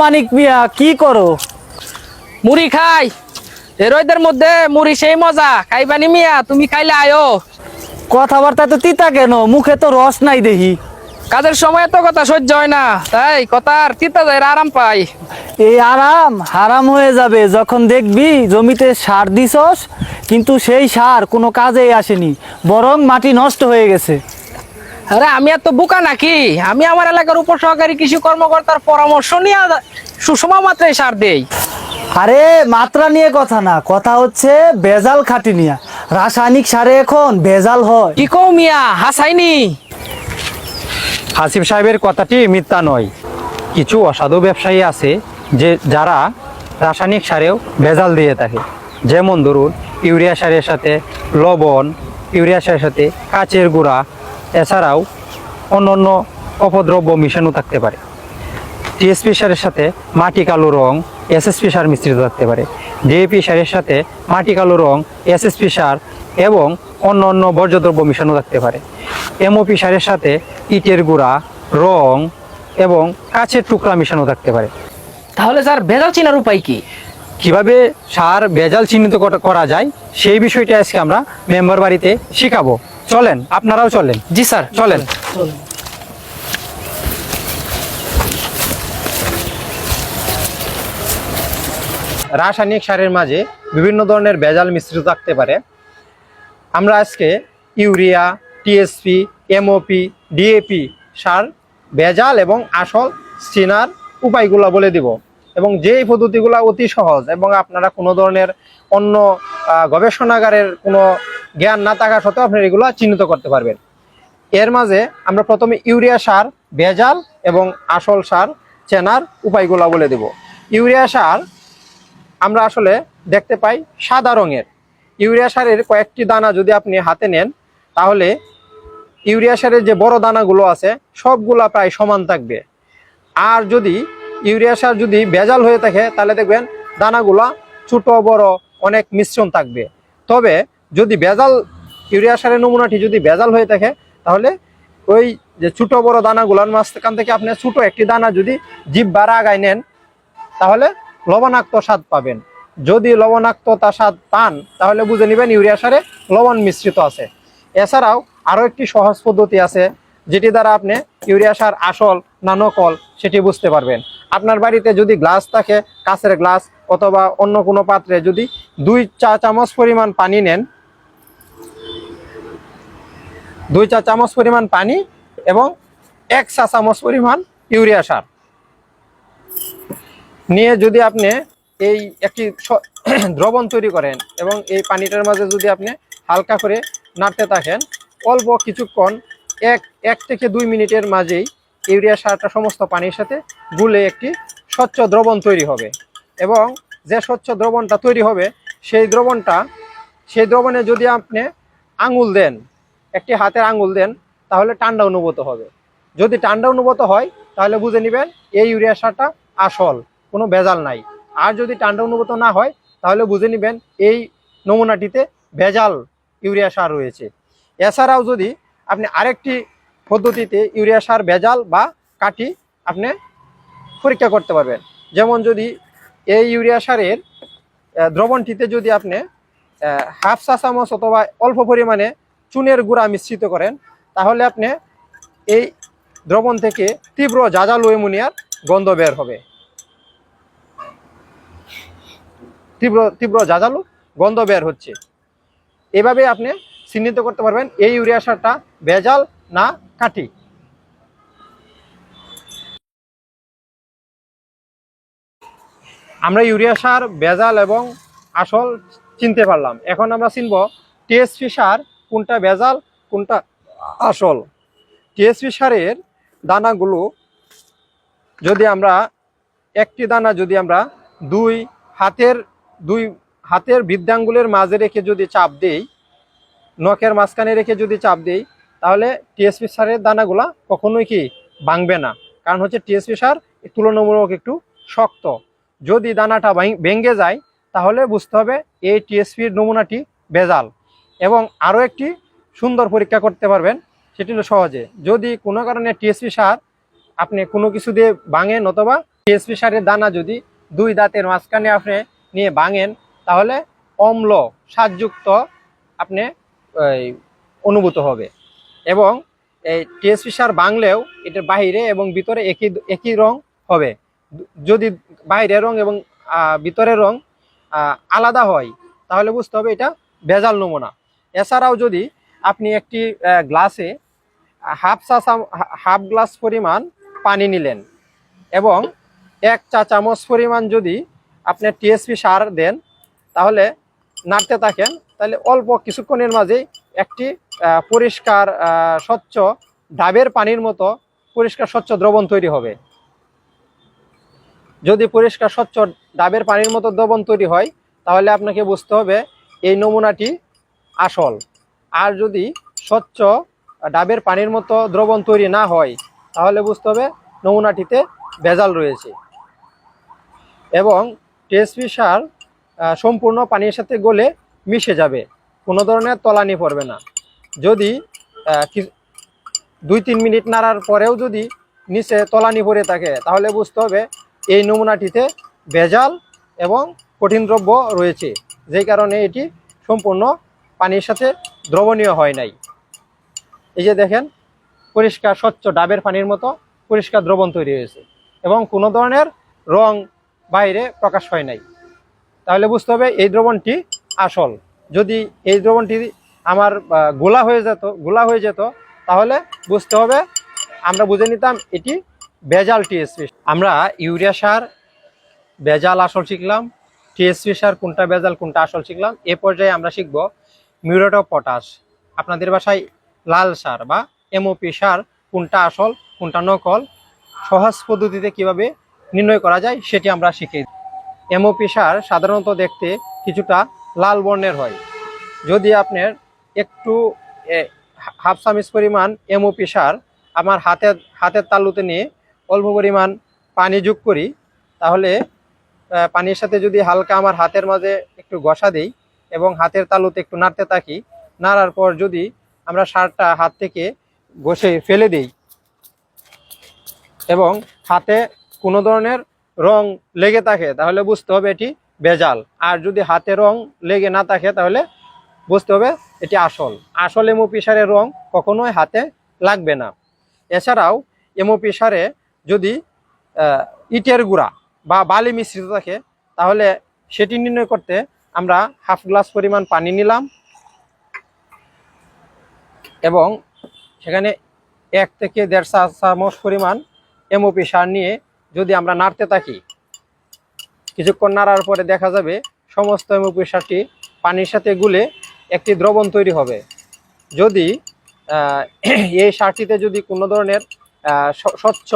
মানিক মিয়া, কি করো? মুড়ি খাই। রোদের মধ্যে মুড়ি সেই মজা। খাইবানি মিয়া, তুমি খাইলে আয়ো। কথাবার্তা তো তিতা কেন? মুখে তো রস নাই দেখি কাজের সময় তো কথা সহ্য হয় না। তাই কথার তিতা যায় আরাম পাই। এই আরাম, হারাম হয়ে যাবে। যখন দেখবি জমিতে সার দিছস, কিন্তু সেই সার কোনো কাজেই আসেনি, বরং মাটি নষ্ট হয়ে গেছে। আরে আমি এত বোকা নাকি? আমি আমার এলাকার উপসহকারী কৃষি কর্মকর্তার পরামর্শ নিয়ে সুষমা মাত্রায় সার দেই। আরে মাত্রা নিয়ে কথা না কথা হচ্ছে বেজাল খাটি নিয়া। রাসায়নিক সারে এখন বেজাল হয়। কি কও মিয়া হাসাইনি? হাসিফ সাহেবের কথাটি মিথ্যা নয়। কিছু অসাধু ব্যবসায়ী আছে যে যারা রাসায়নিক সারেও ভেজাল দিয়ে থাকে। যেমন ধরুন ইউরিয়া সারের সাথে লবণ ইউরিয়া সারের সাথে কাচের গুঁড়া এছাড়াও অন্য অন্য অপদ্রব্য মিশানো থাকতে পারে। টিএসপি সারের সাথে মাটি কালো রং এসএসপি সার মিশ্রিত থাকতে পারে। ডিএপি সারের সাথে মাটি কালো রং এসএসপি সার এবং অন্য অন্য বর্জ্যদ্রব্য মিশানো থাকতে পারে। এমওপি সারের সাথে ইটের গুঁড়া রং এবং কাছের টুকরা মিশানো থাকতে পারে। তাহলে স্যার ভেজাল চিনার উপায় কি? কীভাবে সার ভেজাল চিহ্নিত করা- করা যায় সেই বিষয়টা আজকে আমরা মেম্বার বাড়িতে শিখাবো। চলেন আপনারাও চলেন। জি স্যার। চলেন। রাসায়নিক সারের মাঝে বিভিন্ন ধরনের ভেজাল মিশ্রিত থাকতে পারে। আমরা আজকে ইউরিয়া টিএসপি এমওপি ডিএপি সার ভেজাল এবং আসল চিনার উপায়গুলো বলে দিব। এবং যেই পদ্ধতিগুলো অতি সহজ এবং আপনারা কোনো ধরনের অন্য গবেষণাগারের কোনো জ্ঞান না থাকা সত্ত্বেও আপনারা এগুলো চিহ্নিত করতে পারবেন। এর মাঝে আমরা প্রথমে ইউরিয়া সার, ভেজাল এবং আসল সার চেনার উপায়গুলো বলে দেব। ইউরিয়া সার আমরা আসলে দেখতে পাই সাদা রঙের। ইউরিয়া সারের কয়েকটি দানা যদি আপনি হাতে নেন, তাহলে ইউরিয়া সারের যে বড় দানাগুলো আছে, সবগুলা প্রায় সমান থাকবে। আর যদি ইউরিয়া সার যদি ভেজাল হয়ে থাকে, তাহলে দেখবেন দানাগুলা ছোট, বড় অনেক মিশ্রণ থাকবে। তবে যদি ভেজাল, ইউরিয়া সারের নমুনাটি যদি ভেজাল হয়ে থাকে, তাহলে ওই যে ছোট, বড় দানাগুলোর মাঝখান থেকে আপনি ছোট একটি দানা যদি জিভ বাড়া আগায় নেন, তাহলে লবণাক্ত স্বাদ পাবেন। যদি লবণাক্ততা স্বাদ পান, তাহলে বুঝে নেবেন ইউরিয়া সারে লবণ মিশ্রিত আছে। এছাড়াও আরও একটি সহজ পদ্ধতি আছে, যেটি দ্বারা আপনি ইউরিয়া সার আসল না নকল সেটি বুঝতে পারবেন। আপনার বাড়িতে যদি গ্লাস থাকে, কাঁচের গ্লাস অথবা অন্য কোনো পাত্রে যদি দুই চা চামচ পরিমাণ পানি নেন, দুই চা চামচ পরিমাণ পানি এবং এক চা চামচ পরিমাণ ইউরিয়া সার। নিয়ে যদি আপনি এই একটি দ্রবণ তৈরি করেন এবং এই পানিটার মাঝে যদি আপনি হালকা করে নাড়তে থাকেন, অল্প কিছুক্ষণ, এক এক থেকে দুই মিনিটের মাঝেই ইউরিয়া সারটা সমস্ত পানির সাথে গুলে একটি স্বচ্ছ দ্রবণ তৈরি হবে। এবং যে স্বচ্ছ দ্রবণটা তৈরি হবে, সেই দ্রবণটা, সেই দ্রবণে যদি আপনি আঙুল দেন, একটি হাতের আঙুল দেন, তাহলে ঠান্ডা অনুভূত হবে। যদি ঠান্ডা অনুভূত হয়, তাহলে বুঝে নেবেন এই ইউরিয়া সারটা আসল, কোনো ভেজাল নাই। আর যদি ঠান্ডা অনুভূত না হয়, তাহলে বুঝে নেবেন এই নমুনাটিতে ভেজাল ইউরিয়া সার রয়েছে। এছাড়াও যদি আপনি আরেকটি পদ্ধতিতে ইউরিয়া সার, ভেজাল বা কাটি আপনি পরীক্ষা করতে পারবেন। যেমন যদি এই ইউরিয়া সারের দ্রবণটিতে যদি আপনি হাফ চা চামচ অথবা অল্প পরিমাণে চুনের গুঁড়া মিশ্রিত করেন, তাহলে আপনি এই দ্রবণ থেকে তীব্র জাজালু অ্যামোনিয়ার গন্ধ বের হবে। তীব্র তীব্র জাজালু গন্ধ বের হচ্ছে। এভাবে আপনি চিহ্নিত করতে পারবেন এই ইউরিয়া সারটা ভেজাল না কাটি আমরা ইউরিয়া সার, ভেজাল এবং আসল চিনতে পারলাম। এখন আমরা চিনব টিএসপি সার কোনটা ভেজাল, কোনটা আসল। টিএসপি সারের দানাগুলো যদি আমরা, একটি দানা যদি আমরা দুই হাতের দুই হাতের বৃদ্ধাঙ্গুলের মাঝে রেখে যদি চাপ দেই, নখের মাঝখানে রেখে যদি চাপ দেই তাহলে টিএসপি সারের দানাগুলা কখনোই কি ভাঙবে না। কারণ হচ্ছে টিএসপি সার তুলনামূলক একটু শক্ত। যদি দানাটা ভেঙে যায়, তাহলে বুঝতে হবে এই টিএসপির নমুনাটি ভেজাল এবং আরও একটি সুন্দর পরীক্ষা করতে পারবেন, সেটি হলো সহজে। যদি কোনো কারণে টিএসপি সার আপনি কোনো কিছু দিয়ে ভাঙেন অথবা টিএসপি সারের দানা যদি দুই দাঁতের মাঝখানে আপনি নিয়ে ভাঙেন, তাহলে অম্ল স্বাদযুক্ত আপনি অনুভূত হবে। এবং এই টিএসপি সার বাংলেও এটার বাইরে এবং ভিতরে একই একই রং হবে। যদি বাইরের রং এবং ভিতরের রং আলাদা হয়, তাহলে বুঝতে হবে এটা ভেজাল নমুনা। এছাড়াও যদি আপনি একটি গ্লাসে হাফ চা হাফ গ্লাস পরিমাণ পানি নিলেন এবং এক চা চামচ পরিমাণ যদি আপনি টিএসপি সার দেন, তাহলে নাড়তে থাকেন, তাহলে অল্প কিছুক্ষণের মাঝেই একটি পরিষ্কার স্বচ্ছ, ডাবের পানির মতো পরিষ্কার, স্বচ্ছ দ্রবণ তৈরি হবে। যদি পরিষ্কার, স্বচ্ছ, ডাবের পানির মতো দ্রবণ তৈরি হয়, তাহলে আপনাকে বুঝতে হবে এই নমুনাটি আসল। আর যদি স্বচ্ছ, ডাবের পানির মতো দ্রবণ তৈরি না হয়, তাহলে বুঝতে হবে নমুনাটিতে ভেজাল রয়েছে। এবং টিএসপি সার সম্পূর্ণ পানির সাথে গলে মিশে যাবে। কোনো ধরনের তলানি পড়বে না। যদি দুই তিন মিনিট নাড়ার পরেও যদি নিচে তলানি পড়ে থাকে, তাহলে বুঝতে হবে এই নমুনাটিতে ভেজাল এবং কঠিন দ্রব্য রয়েছে। যেই কারণে এটি সম্পূর্ণ পানির সাথে দ্রবণীয় হয় নাই। এই যে দেখেন, পরিষ্কার, স্বচ্ছ ডাবের পানির মতো পরিষ্কার দ্রবণ তৈরি হয়েছে এবং কোনো ধরনের রং বাইরে প্রকাশ হয় নাই। তাহলে বুঝতে হবে এই দ্রবণটি আসল। যদি এই দ্রবণটি আমার গোলা হয়ে যেত, গোলা হয়ে যেত, তাহলে বুঝতে হবে, আমরা বুঝে নিতাম এটি ভেজাল টিএসপি আমরা ইউরিয়া সার, ভেজাল আসল শিখলাম টিএসপি সার কোনটা ভেজাল, কোনটা আসল শিখলাম, এ পর্যায়ে আমরা শিখব মিউরেট অফ পটাশ। আপনাদের বাসায় লাল সার বা এমওপি সার কোনটা আসল, কোনটা নকল, সহজ পদ্ধতিতে কীভাবে নির্ণয় করা যায় সেটি আমরা শিখি এমওপি সার সাধারণত দেখতে কিছুটা লাল বর্ণের হয়। যদি আপনার একটু হাফ চামিচ পরিমাণ এমওপি সার আমার হাতের হাতের তালুতে নিয়ে অল্প পরিমাণ পানি যোগ করি। তাহলে পানির সাথে যদি হালকা আমার হাতের মাঝে একটু ঘষা দিই এবং হাতের তালুতে একটু নাড়তে থাকি, নাড়ার পর যদি আমরা সারটা হাত থেকে ঘষে ফেলে দিই এবং হাতে কোনো ধরনের রং লেগে থাকে, তাহলে বুঝতে হবে এটি ভেজাল। আর যদি হাতে রং লেগে না থাকে, তাহলে বুঝতে হবে এটি আসল। আসল এমওপি সারের রং কখনোই হাতে লাগবে না। এছাড়াও এমওপি সারে যদি ইটের গুঁড়া বা বালি মিশ্রিত থাকে, তাহলে সেটি নির্ণয় করতে আমরা হাফ গ্লাস পরিমাণ পানি নিলাম এবং সেখানে এক থেকে দেড় চামচ পরিমাণ এমওপি সার নিয়ে যদি আমরা নাড়তে থাকি, কিছুক্ষণ নাড়ার পরে দেখা যাবে সমস্ত এমওপি সারটি পানির সাথে গুলে একটি দ্রবণ তৈরি হবে। যদি এই সারটিতে যদি কোনো ধরনের স্বচ্ছ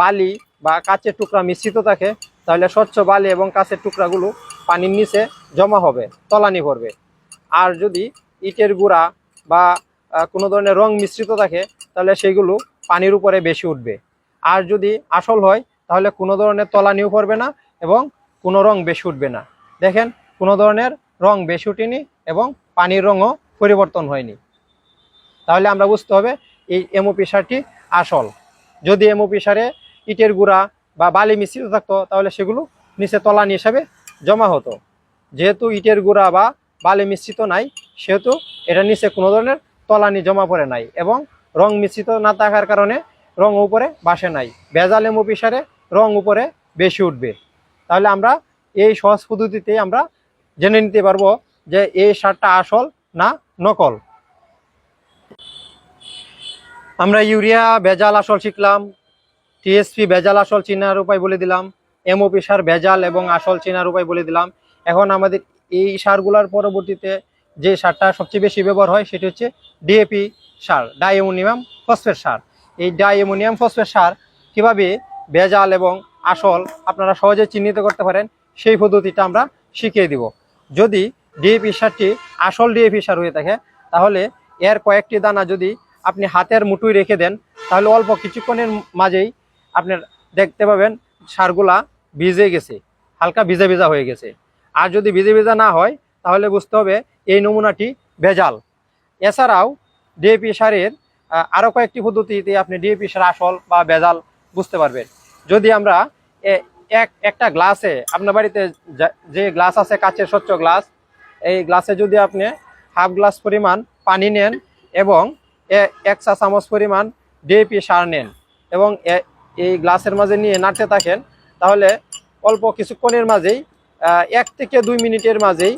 বালি বা কাচের টুকরা মিশ্রিত থাকে, তাহলে স্বচ্ছ বালি এবং কাচের টুকরাগুলো পানির নিচে জমা হবে, তলানি পড়বে আর যদি ইটের গুঁড়া বা কোনো ধরনের রং মিশ্রিত থাকে, তাহলে সেগুলো পানির উপরে বেশি উঠবে। আর যদি আসল হয়, তাহলে কোনো ধরনের তলানিও পড়বে না এবং কোনো রং বেশি উঠবে না। দেখেন, কোনো ধরনের রং বেশি উঠেনি এবং পানির রঙও পরিবর্তন হয়নি। তাহলে আমরা বুঝতে হবে এই এমওপি সারটি আসল। যদি এমওপি সারে ইটের গুঁড়া বা বালি মিশ্রিত থাকতো, তাহলে সেগুলো নিচে তলানি হিসাবে জমা হতো। যেহেতু ইটের গুঁড়া বা বালি মিশ্রিত নাই, সেহেতু এটা নিচে কোনো ধরনের তলানি জমা পড়ে নাই এবং রং মিশ্রিত না থাকার কারণে রং উপরে বাসে নাই। ভেজাল এমওপি সারে রং উপরে বেশি উঠবে। তাহলে আমরা এই সহজ পদ্ধতিতে আমরা জেনে নিতে পারব যে এই সারটা আসল না নকল। আমরা ইউরিয়া, ভেজাল আসল শিখলাম টিএসপি ভেজাল আসল চিনার উপায় বলে দিলাম এমওপি সার ভেজাল এবং আসল চিনার উপায় বলে দিলাম। এখন আমাদের এই সারগুলোর পরবর্তীতে যে সারটা সবচেয়ে বেশি ব্যবহার হয় সেটি হচ্ছে ডিএপি সার ডাইঅ্যামোনিয়াম ফসফেট সার। এই ডাইঅ্যামোনিয়াম ফসফেট সার কীভাবে ভেজাল এবং আসল আপনারা সহজে চিহ্নিত করতে পারেন, সেই পদ্ধতিটা আমরা শিখিয়ে দিব। যদি ডিএপি সারটি, আসল ডিএপি সার হয়ে থাকে। তাহলে এর কয়েকটি দানা যদি আপনি হাতের মুঠোয় রেখে দেন, তাহলে অল্প কিছুক্ষণের মাঝেই আপনার দেখতে পাবেন সারগুলা ভিজে গেছে, হালকা ভিজা ভিজা হয়ে গেছে। আর যদি ভিজে ভিজা না হয়, তাহলে বুঝতে হবে এই নমুনাটি ভেজাল। এছাড়াও ডিএপি সারের আরও আরও কয়েকটি পদ্ধতিতে আপনি ডিএপি সার আসল বা ভেজাল বুঝতে পারবেন। যদি আমরা এক, একটা গ্লাসে, আপনার বাড়িতে যা- যে গ্লাস আছে, কাচের স্বচ্ছ গ্লাস এই গ্লাসে যদি আপনি হাফ গ্লাস পরিমাণ পানি নেন এবং এক চা চামচ পরিমাণ ডিএপি সার নেন এবং এই গ্লাসের মাঝে নিয়ে নাড়তে থাকেন, তাহলে অল্প কিছুক্ষণের মাঝেই এক থেকে দুই মিনিটের মাঝেই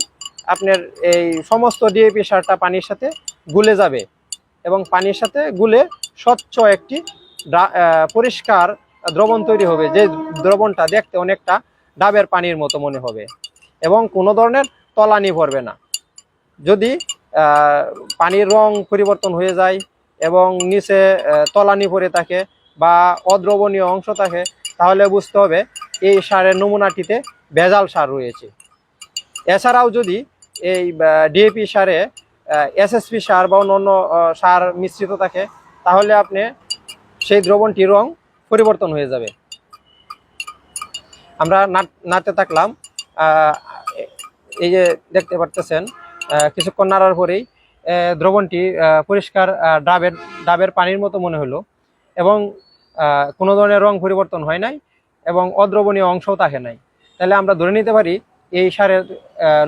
আপনার এই সমস্ত ডিএপি সারটা পানির সাথে গুলে যাবে এবং পানির সাথে গুলে স্বচ্ছ একটি পরিষ্কার দ্রবণ তৈরি হবে। যে দ্রবণটা দেখতে অনেকটা ডাবের পানির মতো মনে হবে এবং কোনো ধরনের তলানি ভরবে না। যদি পানির রং পরিবর্তন হয়ে যায় এবং নিচে তলানি পড়ে থাকে বা অদ্রবণীয় অংশ থাকে, তাহলে বুঝতে হবে এই সারের নমুনাটিতে ভেজাল সার রয়েছে। এছাড়াও যদি এই ডিএপি সারে এসএসপি সার বা অন্য সার মিশ্রিত থাকে, তাহলে আপনি সেই দ্রবণটির রং পরিবর্তন হয়ে যাবে। আমরা নাড়তে থাকলাম এই যে দেখতে পারতেছেন কিছুক্ষণ নাড়ার পরেই দ্রবণটি পরিষ্কার ডাবের ডাবের পানির মতো মনে হলো এবং কোনো ধরনের রং পরিবর্তন হয় নাই এবং অদ্রবণীয় অংশও থাকে নাই। তাহলে আমরা ধরে নিতে পারি এই সারের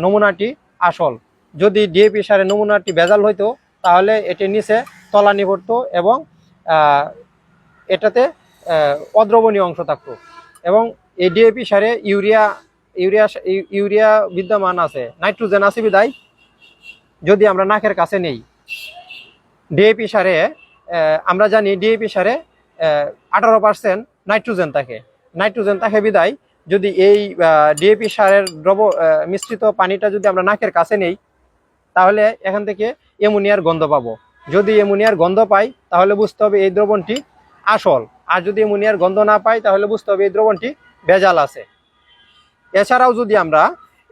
নমুনাটি আসল। যদি ডিএপি সারের নমুনাটি ভেজাল হইতো, তাহলে এটির নিচে তলানি পড়তো এবং এটাতে অদ্রবণীয় অংশ থাকতো এবং এই ডিএপি সারে ইউরিয়া ইউরিয়া ইউ- ইউরিয়া বিদ্যমান আছে। নাইট্রোজেন আছে বিদায় যদি আমরা নাকের কাছে নেই। ডিএপি সারে আমরা জানি ডিএপি সারে আঠারো পার্সেন্ট নাইট্রোজেন থাকে। নাইট্রোজেন থাকে বিদায় যদি এই ডিএপি সারের দ্রব মিশ্রিত পানিটা যদি আমরা নাকের কাছে নেই, তাহলে এখান থেকে এমোনিয়ার গন্ধ পাবো। যদি এমোনিয়ার গন্ধ পাই, তাহলে বুঝতে হবে এই দ্রবণটি আসল। আর যদি এমোনিয়ার গন্ধ না পাই, তাহলে বুঝতে হবে এই দ্রবণটি ভেজাল আছে। এছাড়াও যদি আমরা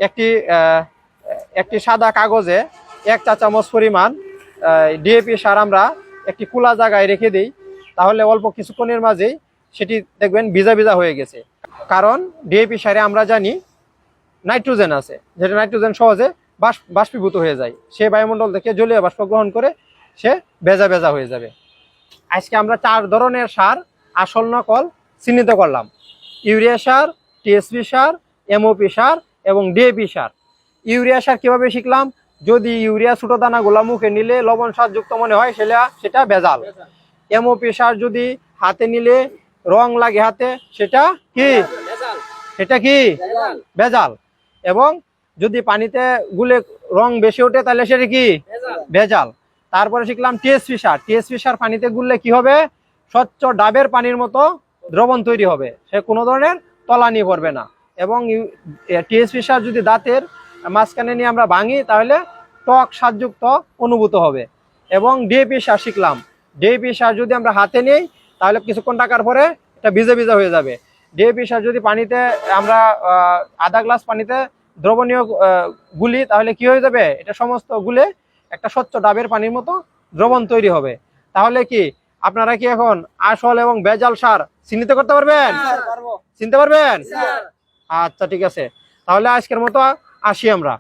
একটি একটি সাদা কাগজে এক চা চামচ পরিমাণ ডিএপি সার আমরা একটি খোলা জায়গায় রেখে দিই, তাহলে অল্প কিছুক্ষণের মাঝেই সেটি দেখবেন ভিজা ভিজা হয়ে গেছে। কারণ ডিএপি সারে আমরা জানি নাইট্রোজেন আছে, যেটা নাইট্রোজেন সহজে বাষ্প, বাষ্পীভূত হয়ে যায়। সে বায়ুমণ্ডল থেকে জলীয় বাষ্প গ্রহণ করে সে ভেজা ভেজা হয়ে যাবে। আজকে আমরা চার ধরনের সার আসল নকল চিহ্নিত করলাম। ইউরিয়া সার টিএসপি সার এমওপি সার এবং ডিএপি সার। ইউরিয়া সার কীভাবে শিখলাম? যদি ইউরিয়া ছোটো দানাগুলা মুখে নিলে লবণ সারযুক্ত মনে হয় সেটা সেটা ভেজাল। এমওপি সার যদি হাতে নিলে রং লাগে হাতে সেটা কি? সেটা কি? ভেজাল। এবং যদি পানিতে গুলে রং বেশি ওঠে তাহলে সেটা কি? ভেজাল। তারপরে শিখলাম টিএসপি সার। টিএসপি সার পানিতে গুললে কি হবে? স্বচ্ছ ডাবের পানির মতো দ্রবণ তৈরি হবে। সে কোনো ধরনের তলানি পড়বে না। এবং টিএসপি সার যদি দাঁতের মাঝখানে নিয়ে আমরা ভাঙি তাহলে টক সারযুক্ত অনুভূত হবে। এবং ডিএপি সার শিখলাম। ডিএপি সার যদি আমরা হাতে নিই তাহলে কিছুক্ষণ টাকার পরে এটা ভিজে ভিজে হয়ে যাবে। ডিএপি সার যদি পানিতে আমরা আধা গ্লাস পানিতে দ্রবণীয় গুলি তাহলে কি হয়ে যাবে? এটা সমস্ত গুলে একটা স্বচ্ছ ডাবের পানির মতো দ্রবণ তৈরি হবে। তাহলে কি আপনারা কি এখন আসল এবং বেজাল সার চিহ্নিত করতে পারবেন? চিনতে পারবেন? আচ্ছা ঠিক আছে। তাহলে আজকের মতো আসি আমরা।